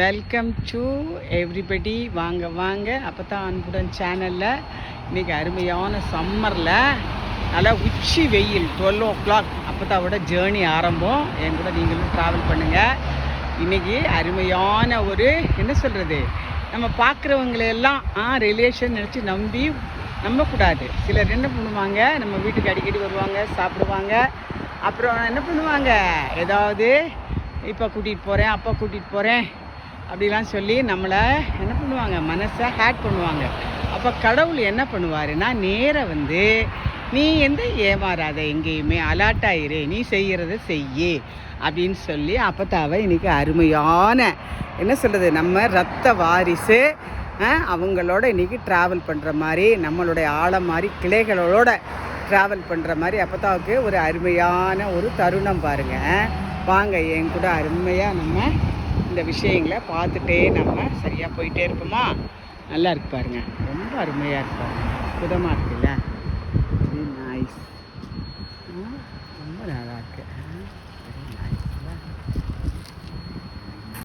Welcome to everybody வாங்க வாங்க. அப்போ தான் அன்புடன் சேனலில் இன்றைக்கி அருமையான சம்மரில் நல்லா உச்சி வெயில் டுவெல் ஓ கிளாக் அப்போ தான் விட ஜேர்னி ஆரம்பம். என் கூட நீங்களும் ட்ராவல் பண்ணுங்கள் இன்றைக்கி அருமையான ஒரு என்ன சொல்கிறது நம்ம பார்க்குறவங்களெல்லாம் ஆ ரிலேஷன் நினச்சி நம்பி நம்பக்கூடாது. சிலர் என்ன பண்ணுவாங்க? நம்ம வீட்டுக்கு அடிக்கடி வருவாங்க சாப்பிடுவாங்க. அப்புறம் என்ன பண்ணுவாங்க? ஏதாவது இப்போ கூட்டிகிட்டு போகிறேன் அப்பா கூட்டிகிட்டு போகிறேன் அப்படிலாம் சொல்லி நம்மளை என்ன பண்ணுவாங்க? மனசை ஹேட் பண்ணுவாங்க. அப்போ கடவுள் என்ன பண்ணுவாருன்னா நேராக வந்து நீ எந்த ஏமாறாத எங்கேயுமே அலாட்டாயிரு நீ செய்கிறத செய்யி. அப்படின்னு சொல்லி அப்பத்தாவை இன்னைக்கு அருமையான என்ன சொல்கிறது நம்ம ரத்த வாரிசு அவங்களோட இன்னைக்கு ட்ராவல் பண்ணுற மாதிரி நம்மளுடைய ஆழம் மாதிரி கிளைகளோட ட்ராவல் பண்ணுற மாதிரி அப்பத்தாவுக்கு ஒரு அருமையான ஒரு தருணம் பாருங்கள் வாங்க என் கூட அருமையாக நம்ம இந்த விஷயங்களை பார்த்துட்டே நம்ம சரியாக போயிட்டே இருப்போமா? நல்லா இருக்கு ரொம்ப அருமையாக இருப்பாருங்க புதமாக இருக்குல்ல